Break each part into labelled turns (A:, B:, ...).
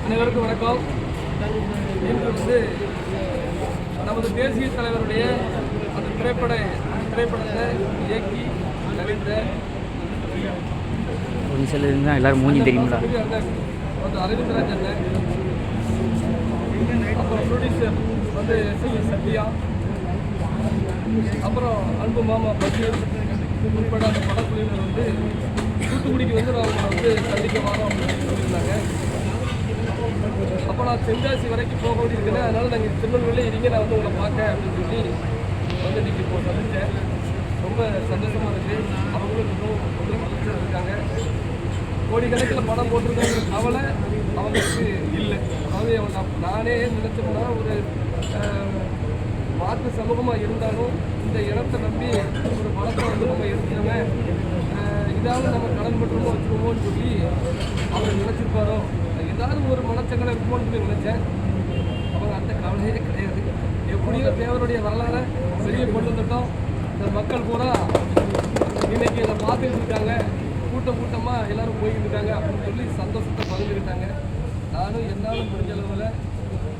A: அனைவருக்கும் வணக்கம். இன்று வந்து நமது தேசிய தலைவருடைய அந்த திரைப்பட திரைப்படத்தை இயக்கி நடித்த
B: ஒரு சில இருந்தால் எல்லாரும் மூஞ்சி தெரியுங்களா
A: வந்து அரவிந்தராஜ் அண்ணன் அப்புறம் ப்ரொடியூசர் வந்து எஸ் சத்யா அப்புறம் அன்பு மாமா பஷீர் உட்பட அந்த படக்குழுவினர் வந்து தூத்துக்குடிக்கு வந்து அவங்க வந்து சந்திக்க வரோம் அப்படின்னு சொல்லியிருந்தாங்க. அப்போ நான் தென்காசி வரைக்கும் போக வேண்டியிருக்கேன் அதனால் நாங்கள் திருநெல்வேலி இருங்க நான் வந்து உங்களை பார்க்க அப்படின்னு சொல்லி வந்து இன்னைக்கு இப்போ சந்தித்தேன் ரொம்ப சந்தோஷமாக இருக்குது அவங்களும் இன்னும் ரொம்ப மகிழ்ச்சியாக இருக்காங்க. கோடிக்கணக்கில் படம் போட்டிருக்காங்க கவலை அவங்களுக்கு இல்லை. அதாவது அவங்க நானே நினச்சோம்னா ஒரு மாற்று சமூகமாக இருந்தாலும் இந்த இடத்தை நம்பி ஒரு பணத்தை வந்து நம்ம எடுத்தோமே இதாவது நம்ம கடன் பட்டுருமோ வச்சுருமோன்னு சொல்லி அவர் நினச்சிருப்பாரோ? ஏதாவது ஒரு மனச்சங்கடம் இருக்குமோன்னு சொல்லி நினச்சேன். அவங்க அந்த கவலையே கிடையாது. எப்படியோ தேவருடைய வரலாறை வெளியே கொண்டு வந்துட்டோம். இந்த மக்கள் பூரா இன்னைக்கு இதை பார்த்துட்டு இருக்காங்க. கூட்டம் கூட்டமாக எல்லோரும் போய்கிட்டு இருக்காங்க அப்படின்னு சொல்லி சந்தோஷத்தை பகிர்ந்துக்கிட்டாங்க. நானும் என்னாலும் முடிஞ்ச அளவில்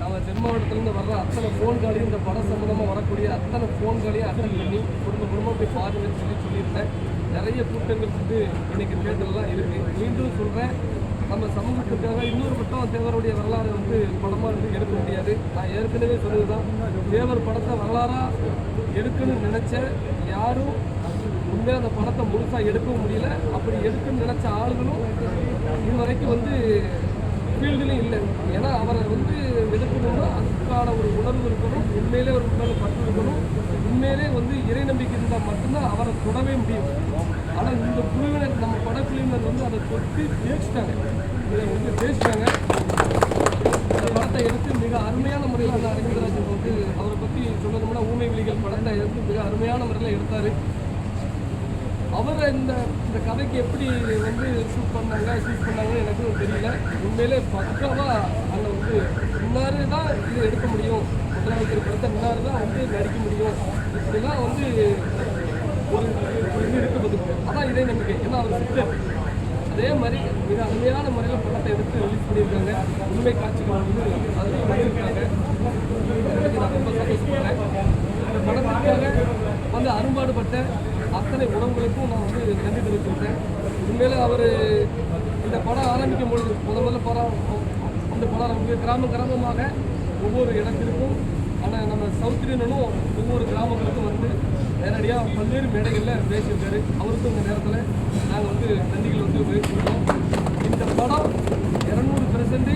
A: நம்ம தென் மாவட்டத்திலேருந்து வர்ற அத்தனை ஃபோன்களையும் இந்த படம் சம்மந்தமாக வரக்கூடிய அத்தனை ஃபோன்களையும் அட்டன் பண்ணி குடும்ப குடும்பம் போய் பாருங்கன்னு சொல்லி சொல்லியிருந்தேன். நிறைய கூட்டங்கள் வந்து இன்னைக்கு தேர்தலெலாம் இருக்குது மீண்டும் சொல்கிறேன் நம்ம சமூகத்துக்காக இன்னொரு பட்டம் தேவருடைய வரலாறு வந்து படமாக வந்து எடுக்க முடியாது. நான் ஏற்கனவே சொன்னதுதான் தேவர் படத்தை வரலாறாக எடுக்கணும்னு நினச்ச யாரும் உண்மையாக அந்த படத்தை முழுசாக எடுக்கவும் முடியல. அப்படி எடுக்கணும்னு நினச்ச ஆளுங்களும் இது வரைக்கும் வந்து ஃபீல்டுலேயும் இல்லை. ஏன்னா அவரை வந்து எடுக்கணும்னா அதுக்கான ஒரு உணர்வு இருக்கணும். உண்மையிலே ஒரு மேலே பற்று இருக்கணும். உண்மையிலே வந்து இறை நம்பிக்கை இருந்தால் மட்டும்தான் அவரை தொடவே முடியும். ஆனால் இந்த குழுவினர் நம்ம படக்குழுவினர் வந்து அதை தொட்டு தேய்ச்சிட்டாங்க இதை வந்து தேய்ச்சிட்டாங்க இந்த படத்தை எடுத்து மிக அருமையான முறையில் அந்த அரவிந்தராஜன் வந்து அவரை பற்றி சொல்லணும்னா ஊமை விழிகள் படத்தை எடுத்து மிக அருமையான முறையில் எடுத்தார். அவர் இந்த இந்த கதைக்கு எப்படி வந்து ஷூட் பண்ணாங்க ஷூட் பண்ணாங்கன்னு எனக்கு தெரியல. உண்மையிலே பக்காவாக அதில் வந்து இன்னாரு தான் இது எடுக்க முடியும். முதலமைச்சர் படத்தை இன்னாரு தான் வந்து நடிக்க முடியும். இப்படிலாம் வந்து ஒரு ஒரு இது இருக்குது. அதான் இதே நம்பிக்கை. ஏன்னா அவர் சித்தர். அதே மாதிரி மிக அருமையான முறையில் படத்தை எடுத்து ரிலீஸ் பண்ணியிருக்காங்க. உண்மை காட்சிகள் வந்து அதில் பண்ணியிருக்காங்க அதுக்கு நான் ரொம்ப சந்தோஷப்படுறேன். இந்த படத்திற்காக வந்து அரும்பாடுபட்ட அத்தனை உணவுகளுக்கும் நான் வந்து நன்றி தெரிவிச்சிருக்கேன் உண்மையில அவர் இந்த படம் ஆரம்பிக்கும் பொழுது முத முதல்ல படம் அந்த படம் ஆரம்பிக்கும் கிராம கிராமமாக ஒவ்வொரு இடத்திற்கும் ஆனால் நம்ம சௌத்ரியனும் ஒவ்வொரு கிராமங்களுக்கும் வந்து நேரடியாக பல்வேறு மேடைகளில் பேசியிருக்காரு. அவருக்கும் இந்த நேரத்தில் நாங்கள் வந்து நன்றிகள் வந்து உயர்த்திருக்கோம் இந்த படம் இரநூறு பெர்சன்ட்டு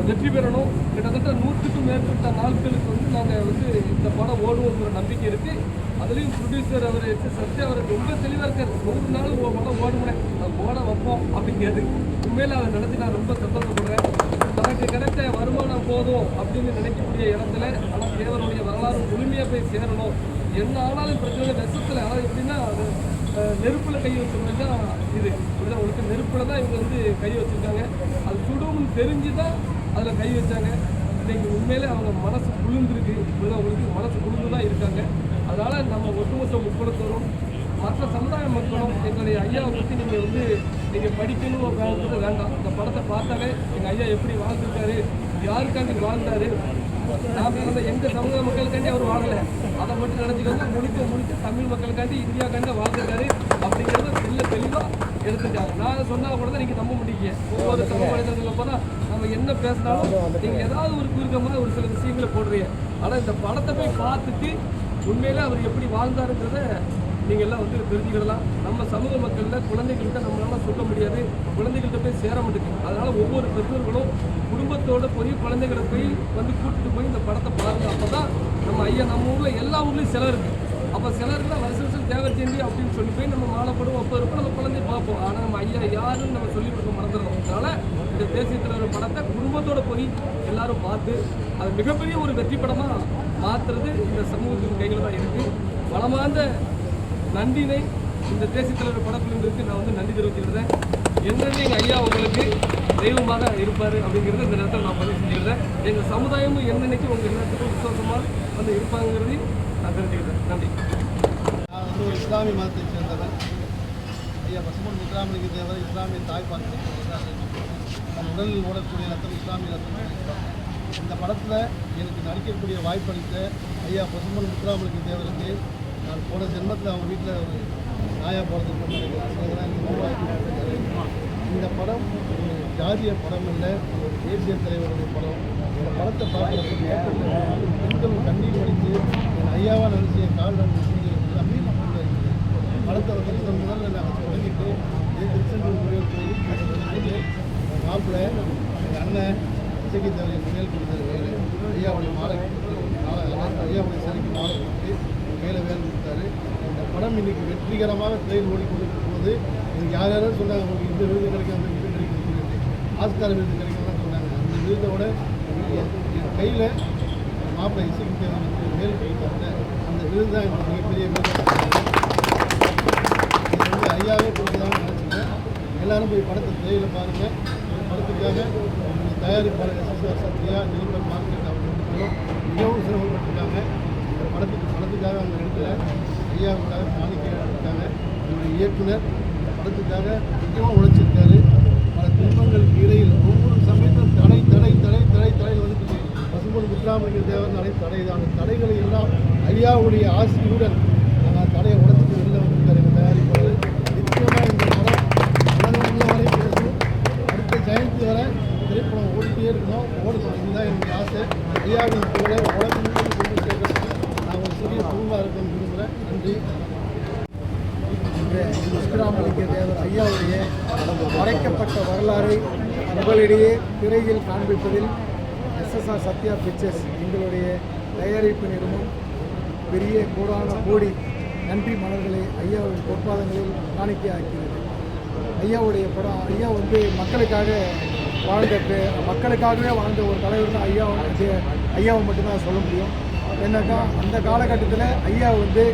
A: வெற்றி பெறணும். கிட்டத்தட்ட நூற்றுக்கும் மேற்பட்ட நாட்களுக்கு வந்து நாங்கள் வந்து இந்த படம் ஓடுவோங்கிற நம்பிக்கை இருக்குது அதுலேயும் ப்ரொடியூசர் அவர் சத்யா அவர் ரொம்ப தெளிவாக இருக்கார். நூறு நாள் ஓ- படம் ஓடுமுனேன் நான் ஓட வைப்போம் அப்படிங்கிறது. உண்மையில் அதை நடத்தி நான் ரொம்ப சந்தோஷப்படுறேன். தனக்கு கிடைத்த வருமானம் போதும் அப்படின்னு நினைக்கக்கூடிய இடத்துல ஆனால் தேவருடைய வரலாறு முழுமையாக போய் சேரணும். என்ன ஆனாலும் பிரச்சனை விஷத்தில் ஆனால் எப்படின்னா அது நெருப்பில் கை வச்ச தான் இது. இப்படிதான் உங்களுக்கு நெருப்பில் தான் இவங்க வந்து கை வச்சுருக்காங்க. அது சுடும்னு தெரிஞ்சு தான் அதில் கை வச்சாங்க. இன்றைக்கி உண்மையிலே அவங்க மனசு குளிர்ந்துருக்கு. இப்படிதான் அவங்களுக்கு மனசு குளிர்ந்து தான் இருக்காங்க. அதனால் நம்ம ஒட்டுமொத்த முப்படத்தோறும் மற்ற சமுதாய மக்களும் எங்களுடைய ஐயாவை பற்றி நீங்கள் வந்து நீங்கள் படிக்கணும் அப்படின்றது வேண்டாம். இந்த படத்தை பார்த்தாலே எங்கள் ஐயா எப்படி வாழ்ந்துருக்காரு யாருக்காண்டி வாழ்ந்தாரு நான் பிறந்த எங்கள் சமுதாய மக்களுக்காண்டி அவர் வாழலை. அதை மட்டும் நினச்சிக்கோங்க. முழுக்க முழுக்க தமிழ் மக்களுக்காண்டி இந்தியாக்காண்டி வாழ்ந்துருக்காரு அப்படிங்கிறத வெளில தெளிவாக எடுத்துட்டாங்க. நான் சொன்னால் கூட தான் நீங்கள் நம்ப முடியுங்க ஒவ்வொரு சமூக வலைதளங்களில் போனால் நம்ம என்ன பேசினாலும் நீங்கள் ஏதாவது ஒரு குறுக்கமாக ஒரு சில விஷயங்களை போடுறீங்க. ஆனால் இந்த படத்தை போய் பார்த்துட்டு உண்மையிலே அவர் எப்படி வாழ்ந்தாருங்கிறத நீங்கள் எல்லாம் வந்து தெரிஞ்சுக்கிடலாம். நம்ம சமூக மக்களில் குழந்தைகள்கிட்ட நம்மளால சொல்ல முடியாது. குழந்தைகள்கிட்ட போய் சேர மாட்டேங்குது. அதனால ஒவ்வொரு பெற்றோர்களும் குடும்பத்தோட போய் குழந்தைகளை போய் வந்து கூட்டிட்டு போய் இந்த படத்தை பாருங்க. அப்போ தான் நம்ம ஐயா நம்ம ஊரில் எல்லா ஊர்லேயும் சிலை இருக்குது அப்போ சிலருக்குலாம் வருஷம் வருஷம் தேவை செஞ்சு அப்படின்னு சொல்லி போய் நம்ம மாலைப்படும் அப்போ இருப்போம் நம்ம குழந்தைய பார்ப்போம். ஆனால் நம்ம ஐயா யாருன்னு நம்ம சொல்லி கொடுக்க மறந்துடுறோம் அதனால இந்த தேசிய தலைவர் படத்தை குடும்பத்தோட போய் எல்லாரும் பார்த்து அது மிகப்பெரிய ஒரு வெற்றி படமாக மாற்றுறது இந்த சமூகத்தின் கையில் தான் இருக்குது வளமார்ந்த நன்றினை இந்த தேசிய தலைவர் படக்குழுவிற்கு நான் வந்து நன்றி தெரிவிச்சுக்கிறேன் என்னென்ன எங்கள் ஐயா உங்களுக்கு தெய்வமாக இருப்பார் அப்படிங்கிறது இந்த நேரத்தில் நான் பதிவு செஞ்சுக்கிறேன் எங்கள் சமுதாயமும் என்னென்னைக்கு உங்கள் எல்லாத்துக்கும் விசுவாசமாக வந்து இருப்பாங்கிறதையும் நான் தெரிஞ்சுக்கிறேன் நன்றி.
C: நான் வந்து ஒரு இஸ்லாமிய மதத்தை சேர்ந்தவன். ஐயா பசுமன் முத்துராமலிங்க தேவர் இஸ்லாமிய தாய் பார்த்து உடலில் ஓடக்கூடிய ரத்தம் இஸ்லாமிய ரத்தம் இந்த படத்தில் எனக்கு நடிக்கக்கூடிய வாய்ப்பளித்த ஐயா பசுமன் முத்துராமலிங்க தேவருக்கு நான் போன ஜென்மத்தில் அவங்க வீட்டில் ஒரு நாயா போகிறதுக்கு பண்ணிருக்கேன் இந்த படம் ஜாதிய படம் இல்லை ஒரு தேசிய தலைவருடைய படம் இந்த படத்தை பார்க்குறப்ப பெண்கள் கண்ணீர் படித்து என் ஐயாவா நினச்சி என் காலில் எல்லாமே கொண்டு படத்தை வந்து முதல் முதல்ல நாங்கள் தொடங்கிட்டு இதே திருச்செந்தூர் முறையில் போய் மாப்பிள்ளை எங்கள் அண்ணன் இசைக்கு தேவையை முயல் கொடுத்தது வேலை ஐயாவுடைய மாலை கொடுத்து, ஐயாவுடைய சிலைக்கு மாலை கொடுத்து மேலே வேலை கொடுத்தாரு படம் இன்னைக்கு வெற்றிகரமாக திரையில் ஓடிக்கொண்டிருக்கும் போது எனக்கு யார் யாரும் சொன்னாங்க. உங்களுக்கு இந்த விருது கிடைக்கும் அந்த விருது கிடைக்கும் ஆஸ்கார் விருது கிடைக்கும்லாம் சொன்னாங்க. அந்த விருதோட என் என் கையில் மாப்பிள்ளை இசைக்கு தேவையான மேல் கொடுத்தாங்க அந்த விருது தான் எனக்கு மிகப்பெரிய விருது. இது வந்து ஐயாவே கொடுக்கலாம்னு நினச்சிட்டேன் எல்லாரும் போய் படத்தை திரையில் பாருங்கள் படத்துக்காக தயாரிப்பாளர் எஸ்எஸ்ஆர் சத்யா நிலம்பர் மார்க்கெட் அவங்க மிகவும் சிரமப்பட்டிருக்காங்க. இந்த படத்துக்கு படத்துக்காக அவங்க இடத்துல ஐயா காணிக்கை எடுத்திருக்காங்க இவருடைய இயக்குனர் படத்துக்காக முக்கியமாக உழைச்சிருக்காரு. பல துன்பங்களுக்கு இடையில் ஒவ்வொரு சமயத்திலும் தடை தடை தடை தடை தடையில் வந்து பசும்பொன் முத்துராமலிங்க தேவர் நடை தடை தான் அந்த தடைகளை எல்லாம் ஐயாவுடைய ஆசியுடன் நாங்கள் தடையை உடைச்சிட்டு வெளில வந்திருக்காரு எங்கள் தயாரிப்பாளர் நிச்சயமாக இந்த படம் உலகம் வரை பேசும் அடுத்த ஜெயந்தி வரை திரைப்படம் ஓடிட்டே இருக்கணும் ஓடணும் இதுதான் என்னுடைய ஆசை ஐயாவின் போல உலகம் முழுவதும் கொண்டு சேர்க்கணும் நான் ஒரு சிறிய குழுவாக இருக்கணும்னு விரும்புகிறேன் நன்றி
D: இந்த தேவர் ஐயாவுடைய மறைக்கப்பட்ட வரலாறை உங்களிடையே திரையில் காண்பிப்பதில் எஸ்எஸ்ஆர் சத்யா பிக்சர்ஸ் எங்களுடைய தயாரிப்பு நிறுவனம் பெரிய கோடான கோடி நன்றி மலர்களை ஐயாவின் பொற்பாதங்களில் காணிக்கையாக்கிறது ஐயாவுடைய படம் ஐயா வந்து மக்களுக்காக வாழ்ந்த மக்களுக்காகவே வாழ்ந்த ஒரு தலைவர் தான் ஐயா ஐயாவை மட்டும்தான் சொல்ல முடியும். என்னக்கா அந்த காலகட்டத்தில் ஐயா வந்து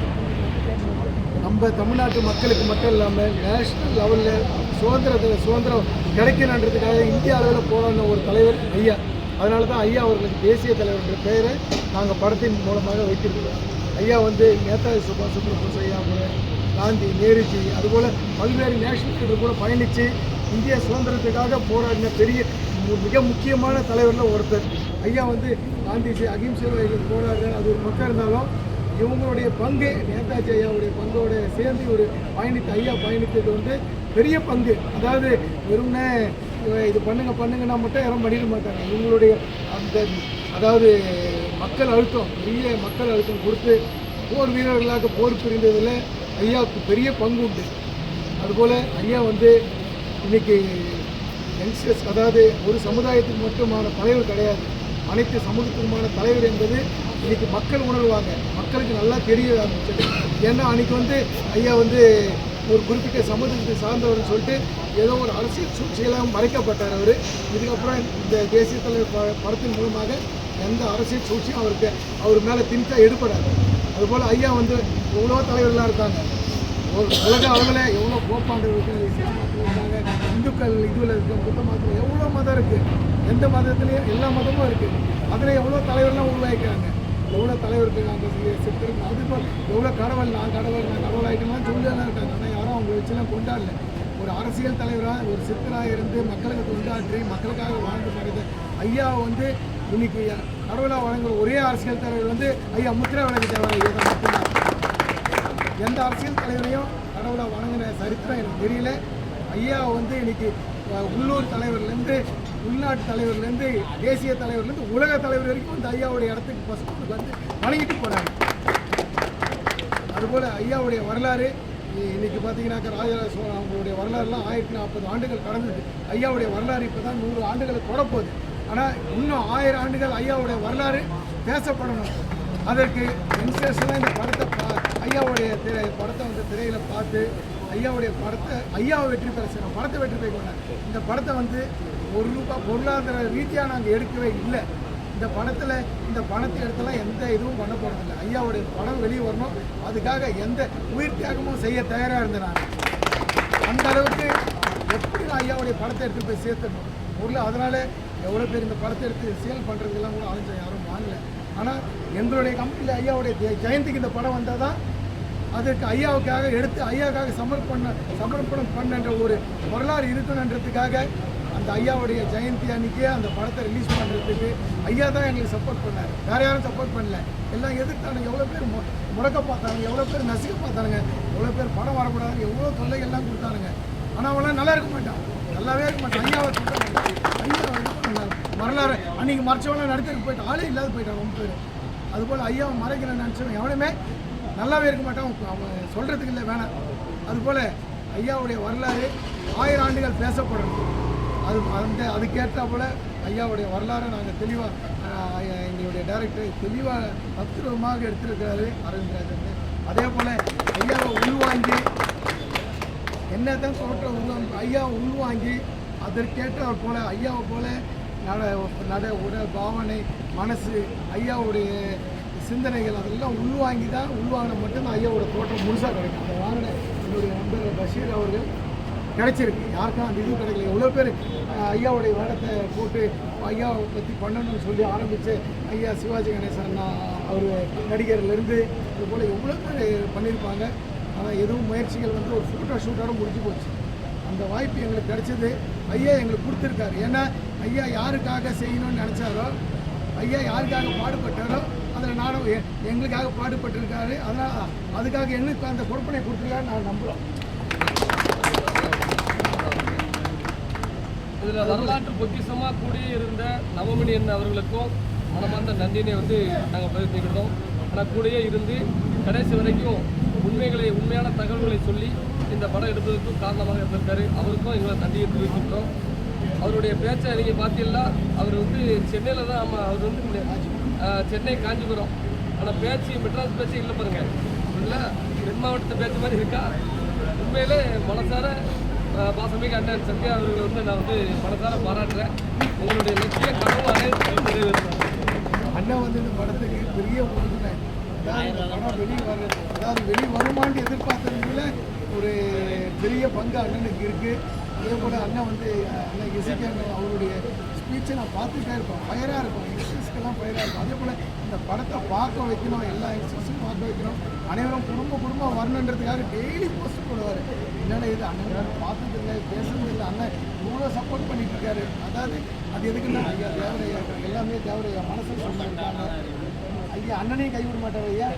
D: நம்ம தமிழ்நாட்டு மக்களுக்கு மட்டும் இல்லாமல் நேஷ்னல் லெவலில் சுதந்திரத்தில் சுதந்திரம் கிடைக்கணுன்றதுக்காக இந்திய அளவில் போராடின ஒரு தலைவர் ஐயா. அதனால தான் ஐயா அவர்களுக்கு தேசிய தலைவர்ன்ற பெயரை நாங்கள் படத்தின் மூலமாக வைத்திருக்கிறோம். ஐயா வந்து நேதாஜி சுபாஷ் சந்திரபோஸ் ஐயா கூட காந்தி நேருஜி அதுபோல் பல்வேறு நேஷனல் லீடர் கூட பயணித்து இந்திய சுதந்திரத்துக்காக போராடின பெரிய மிக முக்கியமான தலைவரில் ஒருத்தர். ஐயா வந்து காந்திஜி அகிம்சை போராடுற அது ஒரு மக்கள் இருந்தாலும் இவங்களுடைய பங்கு நேதாஜி ஐயாவுடைய பங்கோட சேர்ந்து ஒரு பயணித்து ஐயா பயணித்தது வந்து பெரிய பங்கு. அதாவது வெறும்னே இது பண்ணுங்க பண்ணுங்கன்னா மட்டும் யாரும் பண்ணிட மாட்டாங்க. இவங்களுடைய அந்த அதாவது மக்கள் அழுத்தம் பெரிய மக்கள் அழுத்தம் கொடுத்து போர் வீரர்களாக போர் புரிந்ததில் ஐயாவுக்கு பெரிய பங்கு உண்டு. அதுபோல் ஐயா வந்து இன்னைக்கு யங்ஸ்டர்ஸ் அதாவது ஒரு சமுதாயத்துக்கு மட்டுமான தலைவர் கிடையாது. அனைத்து சமூகத்துக்குமான தலைவர் என்பது இன்னைக்கு மக்கள் உணர்வாங்க. மக்களுக்கு நல்லா தெரிய ஆரம்பிச்சது ஏன்னா அன்னைக்கு வந்து ஐயா வந்து ஒரு குறிப்பிட்ட சமூகத்தை சார்ந்தவர்னு சொல்லிட்டு ஏதோ ஒரு அரசியல் சூழ்ச்சியெல்லாம் மறைக்கப்பட்டார் அவர். இதுக்கப்புறம் இந்த தேசிய தலைவர் ப- படத்தின் மூலமாக எந்த அரசியல் சூழ்ச்சியும் அவருக்கு அவர் மேலே திணித்தா எடுப்படாது அதுபோல் ஐயா வந்து எவ்வளோ தலைவர்களாக இருக்காங்க. ஒரு உலக அளவில் எவ்வளோ கோப்பாண்டவர்கள் இருக்காங்க. இந்துக்கள் இதுவில் இருக்க புத்த மதத்தில் எவ்வளோ மதம் இருக்குது எந்த மதத்துலேயும் எல்லா மதமும் இருக்குது அதில் எவ்வளோ தலைவர்லாம் உருவாக்கிறாங்க எவ்வளோ தலைவர் இருக்காங்க சித்தர் அதுபோல் எவ்வளோ கடவுள் நான் கடவுள் நான் கடவுள் ஆகிட்டலாம் சொல்லலாம் இருக்காங்க. ஆனால் யாரும் அவங்க வச்சுலாம் கொண்டாடல. ஒரு அரசியல் தலைவராக ஒரு சித்தராக இருந்து மக்களுக்கு கொண்டாற்றி மக்களுக்காக வாழ்ந்து பாருது ஐயா வந்து இன்னைக்கு கடவுளாக வழங்குற ஒரே அரசியல் தலைவர் வந்து ஐயா முத்திரா வழங்க தேவை ஐயா தான் மட்டும்தான் எந்த அரசியல் தலைவரையும் கடவுளை வணங்கின சரித்திரம் எனக்கு தெரியல. ஐயா வந்து இன்னைக்கு உள்ளூர் தலைவர்லேருந்து உள்நாட்டு தலைவர்லேருந்து தேசிய தலைவர்லேருந்து உலக தலைவர் வரைக்கும் வந்து ஐயாவுடைய இடத்துக்கு ஃபஸ்ட்டு வந்து வணங்கிட்டு போகிறாங்க அதுபோல் ஐயாவுடைய வரலாறு இன்றைக்கி இன்னைக்கு பார்த்தீங்கன்னாக்கா ராஜராஜ சோழன் அவங்களுடைய வரலாறுலாம் ஆயிரத்தி நாற்பது ஆண்டுகள் கடந்தது. ஐயாவுடைய வரலாறு இப்போ தான் நூறு ஆண்டுகளை தொடப்போகுது. ஆனால் இன்னும் ஆயிரம் ஆண்டுகள் ஐயாவுடைய வரலாறு பேசப்படணும். அதற்கு யங்ஸ்டர்ஸ்லாம் இந்த படத்தை பா ஐயாவுடைய திரை படத்தை வந்து திரையில் பார்த்து ஐயாவுடைய படத்தை ஐயாவை வெற்றி பெற செய்யணும். படத்தை வெற்றி பெற கொண்டாங்க இந்த படத்தை வந்து ஒரு ரூபாய் பொருளாதார ரீதியாக நாங்கள் எடுக்கவே இல்லை. இந்த படத்தில் இந்த பணத்தை எடுத்தெல்லாம் எந்த இதுவும் பண்ண போகிறதில்ல ஐயாவுடைய படம் வெளியே வரணும். அதுக்காக எந்த உயிர் தியாகமும் செய்ய தயாராக இருந்தேன் நான். அந்த அளவுக்கு எப்படி நான் ஐயாவுடைய படத்தை எடுத்து போய் சேர்த்தணும்? பொருள் அதனால் எவ்வளோ பேர் இந்த படத்தை எடுத்து சேல் பண்ணுறதுக்கெல்லாம் கூட ஆலோசனை யாரும் வாங்கலை. ஆனால் எங்களுடைய கம்பெனியில் ஐயாவுடைய ஜெயந்திக்கு இந்த படம் வந்தால் தான் அதற்கு ஐயாவுக்காக எடுத்து ஐயாவுக்காக சமர்ப்பண சமர்ப்பணம் பண்ணன்ற ஒரு வரலாறு இருக்கணுன்றதுக்காக அந்த ஐயாவுடைய ஜெயந்தி அன்னைக்கே அந்த படத்தை ரிலீஸ் பண்ணுறதுக்கு ஐயா தான் எங்களுக்கு சப்போர்ட் பண்ணார். வேற யாரும் சப்போர்ட் பண்ணல. எல்லாம் எதிர்த்தானுங்க. எவ்வளோ பேர் மு- முடக்க பார்த்தானுங்க. எவ்வளோ பேர் நசுக்க பார்த்தானுங்க. எவ்வளோ பேர் படம் வரக்கூடாது எவ்வளோ தொல்லைகள்லாம் கொடுத்தானுங்க. ஆனால் அவெல்லாம் நல்லா இருக்க மாட்டான். நல்லாவே இருக்க மாட்டான். ஐயாவை ஐயா இது வரலாறு அன்னைக்கு மறைச்சவங்க நடத்துக்கு போயிட்டு ஆளே இல்லாத போயிட்டான் ரொம்ப பேர். அதுபோல் ஐயாவை மறைக்கிறேன்னு நினச்சவன் எவனுமே நல்லாவே இருக்க மாட்டான் அவன் சொல்கிறதுக்கு இல்லை வேணாம். அதுபோல் ஐயாவுடைய வரலாறு ஆயிரம் ஆண்டுகள் பேசப்படணும். அது அந்த அதுக்கேற்ற போல் ஐயாவுடைய வரலாறை நாங்கள் தெளிவாக எங்களுடைய டைரக்டர் தெளிவாக தத்துவமாக எடுத்திருக்கிறாரு அரவிந்த் அதே போல் ஐயாவை உள்வாங்கி என்னதான் சொல்கிற உள்வாங்கி ஐயா உள்வாங்கி அதற்கேற்ற போல் ஐயாவை போல் நட நட உடல் பாவனை மனசு ஐயாவுடைய சிந்தனைகள் அதெல்லாம் உள்வாங்கி தான் உள்வாங்கின மட்டும்தான் ஐயாவோட தோற்றம் முழுசாக கிடைக்கும். அந்த வாங்கின என்னுடைய நண்பர் பஷீர் அவர்கள் கிடைச்சிருக்கு. யாருக்கும் அந்த இது கிடைக்கல. எவ்வளோ பேர் ஐயாவுடைய வேடத்தை போட்டு ஐயாவை பற்றி பண்ணணும்னு சொல்லி ஆரம்பித்து ஐயா சிவாஜி கணேசன் அவர் நடிகர்லேருந்து இது போல் எவ்வளோ பேர் பண்ணியிருப்பாங்க. ஆனால் எதுவும் முயற்சிகள் வந்து ஒரு ஃபோட்டோ ஷூட்டோட முடிஞ்சு போச்சு. அந்த வாய்ப்பு எங்களுக்கு கிடைச்சது. ஐயா எங்களுக்கு கொடுத்துருக்காரு. ஏன்னா ஐயா யாருக்காக செய்யணும்னு நினச்சாரோ ஐயா யாருக்காக பாடுபட்டாரோ அதில் நானும் எ- எங்களுக்காக பாடுபட்டிருக்காரு. அதனால் அதுக்காக எங்களுக்கு அந்த பொறுப்பனை கொடுத்துருக்காரு நான் நம்புகிறோம்
A: இதில் வரலாற்று பொக்கிஷமாக கூடியே இருந்த நவமணி அண்ணன் அவர்களுக்கும் மனமார்ந்த நன்றினை வந்து நாங்கள் பகிர்ந்துக்கிட்டோம் ஆனால் கூடயே இருந்து கடைசி வரைக்கும் உண்மைகளை உண்மையான தகவல்களை சொல்லி இந்த படம் எடுப்பதற்கும் காரணமாக இருந்திருக்காரு. அவருக்கும் எங்களை நன்றியை தெரிவிச்சுக்கிறோம் அவருடைய பேச்சை நீங்கள் பார்த்தீங்கன்னா அவர் வந்து சென்னையில் தான் நம்ம அவர் வந்து சென்னை காஞ்சிபுரம். ஆனால் பேச்சு மெட்ராஸ் பேச்சு இல்லை பாருங்க. இல்லை தென் மாவட்டத்து பேச்சு மாதிரி இருக்கா? உண்மையிலே மனசார ஆஹ், அண்ணன் சத்யா அவர்களை வந்து நான் வந்து மனசார பாராட்டுறேன். உங்களுடைய லட்சிய கனவு அனைத்து
D: அண்ணன் வந்து இந்த படத்துக்கு பெரிய உறுதுணை. படம் வெளியே வர அதாவது வெளியே வருமான்னு எதிர்பார்த்ததுல ஒரு பெரிய பங்கு அண்ணனுக்கு இருக்குது அதே போல் அண்ணன் வந்து அண்ணன் இசைக்கு அண்ணன் அவருடைய ஸ்பீச்சை நான் பார்த்துட்டே இருப்பேன். ஃபயராக இருக்கும். யங்ஸ்டர்ஸ்க்கெல்லாம் ஃபயராக இருக்கும். அதே போல் இந்த படத்தை பார்க்க வைக்கணும் எல்லா யங்ஸ்டர்ஸும் பார்க்க வைக்கணும். அனைவரும் குடும்ப குடும்பம் வரணுன்றதுக்காக டெய்லி போஸ்ட் போடுவார். என்னென்ன இது அண்ணன் பார்த்தது இல்லை பேசுறது இல்லை. அண்ணன் இவ்வளோ சப்போர்ட் பண்ணிட்டு இருக்காரு. அதாவது அது எதுக்குன்னா ஐயா தேவரையா எல்லாமே தேவரையா. மனசில் சொன்னாங்க ஐயா அண்ணனையும் கைவிட மாட்டார் ஐயா.